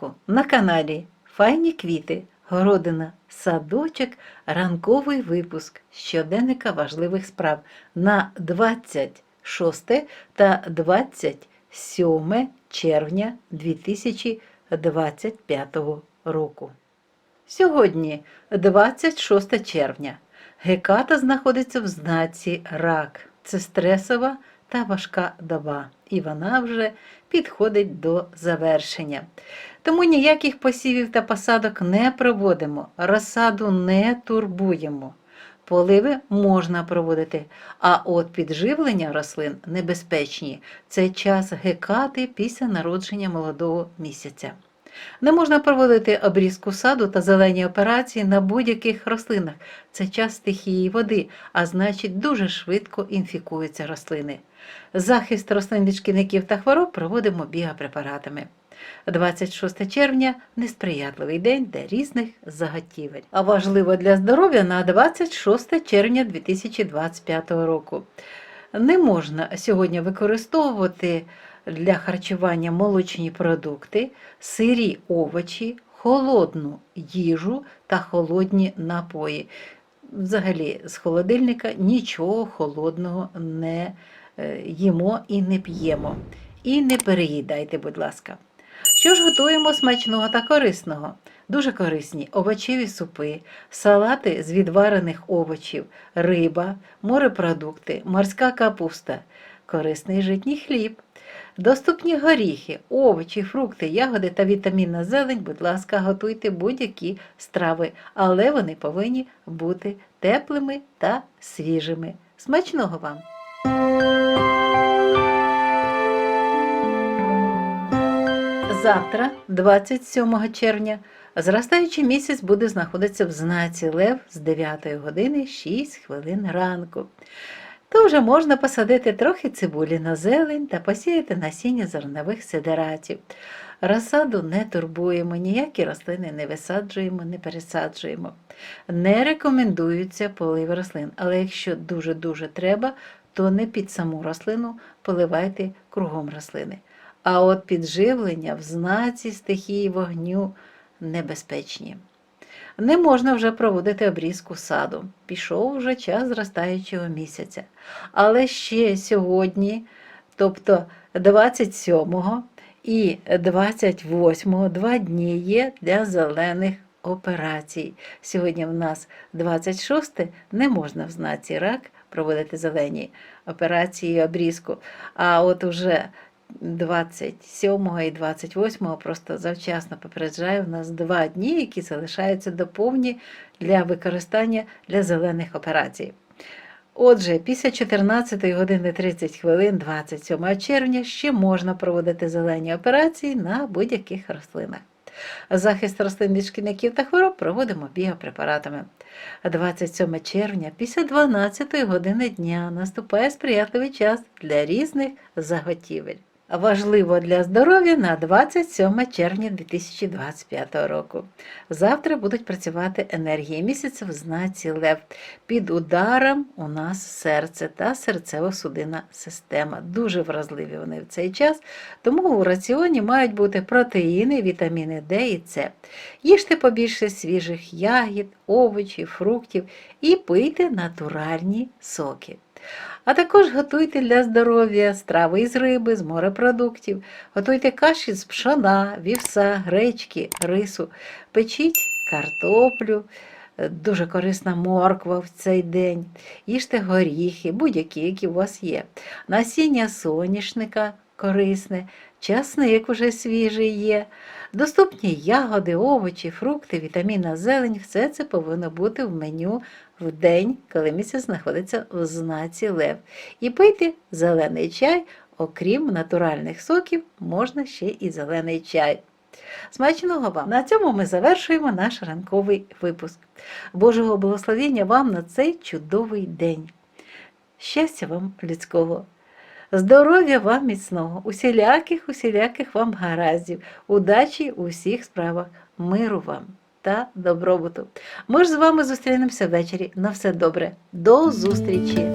ранку на каналі Файні квіти, городина, садочок, ранковий випуск щоденника важливих справ на 26 та 27 червня 2025 року. Сьогодні 26 червня. Геката знаходиться в знаці рак. Це стресова та важка доба, і вона вже підходить до завершення. Тому ніяких посівів та посадок не проводимо, розсаду не турбуємо. Поливи можна проводити, а от підживлення рослин небезпечні. Це час гекати після народження молодого місяця. Не можна проводити обрізку саду та зелені операції на будь-яких рослинах. Це час стихії води, а значить дуже швидко інфікуються рослини. Захист рослин від шкідників та хвороб проводимо біопрепаратами. 26 червня несприятливий день для різних заготівель. А важливо для здоров'я на 26 червня 2025 року. Не можна сьогодні використовувати для харчування молочні продукти, сирі овочі, холодну їжу та холодні напої. Взагалі, з холодильника нічого холодного не їмо і не п'ємо. І не переїдайте, будь ласка. Що ж готуємо смачного та корисного? Дуже корисні овочеві супи, салати з відварених овочів, риба, морепродукти, морська капуста, корисний житній хліб. Доступні горіхи, овочі, фрукти, ягоди та вітамінна зелень, будь ласка, готуйте будь-які страви, але вони повинні бути теплими та свіжими. Смачного вам! Завтра, 27 червня, зростаючий місяць буде знаходитися в знаці Лев з 9 години 6 хвилин ранку. То вже можна посадити трохи цибулі на зелень та посіяти насіння зернових сидератів. Розсаду не турбуємо, ніякі рослини не висаджуємо, не пересаджуємо. Не рекомендуються полив рослин, але якщо дуже-дуже треба, то не під саму рослину поливайте кругом рослини. А от підживлення в знаці стихії вогню небезпечні. Не можна вже проводити обрізку саду. Пішов вже час зростаючого місяця. Але ще сьогодні, тобто 27 і 28 два дні є для зелених операцій. Сьогодні в нас 26 не можна в знаці рак проводити зелені операції і обрізку. А от уже 27 і 28 просто завчасно попереджаю, в нас два дні, які залишаються доповні для використання для зелених операцій. Отже, після 14 години 30 хвилин 27 червня ще можна проводити зелені операції на будь-яких рослинах. Захист рослин від шкідників та хвороб проводимо біопрепаратами. 27 червня після 12 години дня наступає сприятливий час для різних заготівель. Важливо для здоров'я на 27 червня 2025 року. Завтра будуть працювати енергії місяця в знаці Лев. Під ударом у нас серце та серцево-судинна система. Дуже вразливі вони в цей час, тому у раціоні мають бути протеїни, вітаміни Д і С. Їжте побільше свіжих ягід, овочів, фруктів і пийте натуральні соки. А також готуйте для здоров'я страви із риби, з морепродуктів, готуйте каші з пшона, вівса, гречки, рису, печіть картоплю, е, дуже корисна морква в цей день, їжте горіхи, будь-які, які у вас є. Насіння соняшника корисне, часник уже свіжий є. Доступні ягоди, овочі, фрукти, вітамінна зелень все це повинно бути в меню в день, коли місяць знаходиться в знаці Лев. І пийте зелений чай, окрім натуральних соків, можна ще і зелений чай. Смачного вам! На цьому ми завершуємо наш ранковий випуск. Божого благословення вам на цей чудовий день. Щастя вам людського! Здоров'я вам міцного, усіляких, усіляких вам гараздів, удачі у всіх справах, миру вам та добробуту. Ми ж з вами зустрінемося ввечері. На все добре. До зустрічі!